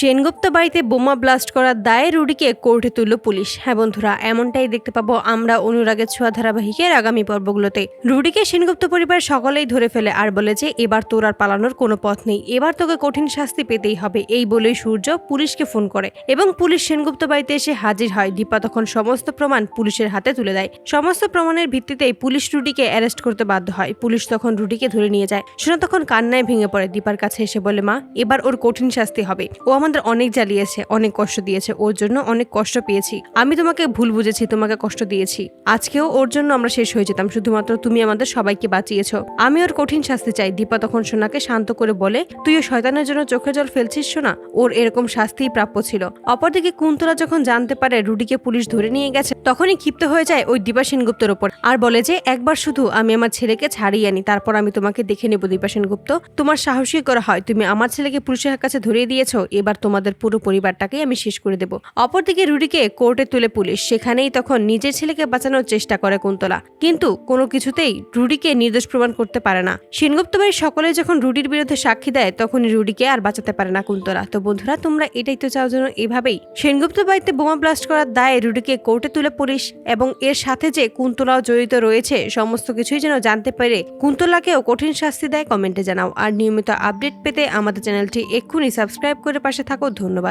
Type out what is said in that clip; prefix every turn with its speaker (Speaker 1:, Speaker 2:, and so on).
Speaker 1: সেনগুপ্ত বাড়িতে বোমা ব্লাস্ট করার দায়ে রুডিকে কোর্টে তুলল পুলিশ। হ্যাঁ বন্ধুরা, এমনটাই দেখতে পাবো আমরা অনুরাগের ছোঁয়া ধারাবাহিকের আগামী পর্বগুলোতে। রুডিকে সেনগুপ্ত পরিবার সকলেই ধরে ফেলে আর বলে যে, এবার তোর আর পালানোর কোনো পথ নেই। এবার তোকে কঠিন শাস্তি পেতেই হবে। এই বলেই সূর্য পুলিশকে ফোন করে এবং পুলিশ সেনগুপ্ত বাড়িতে এসে হাজির হয়। দীপা তখন সমস্ত প্রমাণ পুলিশের হাতে তুলে দেয়। সমস্ত প্রমাণের ভিত্তিতেই পুলিশ রুডিকে অ্যারেস্ট করতে বাধ্য হয়। পুলিশ তখন রুডিকে ধরে নিয়ে যায়। সোনা তখন কান্নায় ভেঙে পড়ে। দীপার কাছে এসে বলে, মা, এবার ওর কঠিন শাস্তি হবে। ও আমাদের অনেক জ্বালিয়েছে, অনেক কষ্ট দিয়েছে, ওর জন্য অনেক কষ্ট পেয়েছি। আমি তোমাকে ভুল বুঝেছি, তোমাকে কষ্ট দিয়েছি। আজকেও ওর জন্য আমরা শেষ হয়ে যেতাম, শুধুমাত্র তুমি আমাদের সবাইকে বাঁচিয়েছো। আমি ওর কঠিন শাস্তি চাই, দীপা তখন সোনাকে শান্ত করে বলে তুই ও শয়তানের জন্য চোখে জল ফেলছিস সোনা? ওর এরকম শাস্তিই প্রাপ্য ছিল। অপরদিকে কুন্তলা যখন জানতে পারে রুডিকে পুলিশ ধরে নিয়ে গেছে, তখনই ক্ষিপ্ত হয়ে যায় ওই দীপা সেনগুপ্তর ওপর, আর বলে যে, একবার শুধু আমি আমার ছেলেকে ছাড়িয়ে আনি, তারপর আমি তোমাকে দেখে নেব দীপা সেনগুপ্ত। তোমার সাহসী করা হয়, তুমি আমার ছেলেকে পুলিশের কাছে ধরিয়ে দিয়েছ, এবার তোমাদের পুরো পরিবারটাকেই আমি শেষ করে দেব। অপরদিকে রুডিকে কোর্টে তুলে পুলিশ। সেখানেই তখন নিজের ছেলেকে বাঁচানোর চেষ্টা করে কুন্তলা। কিন্তু কোনো কিছুতেই রুডিকে নির্দোষ প্রমাণ করতে পারে না। সেনগুপ্ত বাড়ির সকলে যখন রুডির বিরুদ্ধে সাক্ষী দেয় তখন রুডিকে আর বাঁচাতে পারে না কুন্তলা। তো বন্ধুরা, তোমরা এটাই তো চাও যেন এভাবেই সেনগুপ্ত বাড়িতে বোমা ব্লাস্ট করার দায়ে রুডিকে কোর্টে তুলে পুলিশ এবং এর সাথে যে কুন্তলাও জড়িত রয়েছে, সমস্ত কিছুই যেন জানতে পেরে কুন্তলাকেও কঠিন শাস্তি দেয় কমেন্টে জানাও। আর নিয়মিত আপডেট পেতে আমাদের চ্যানেলটি এক্ষুনি সাবস্ক্রাইব করে পাশে থাকো ধন্যবাদ।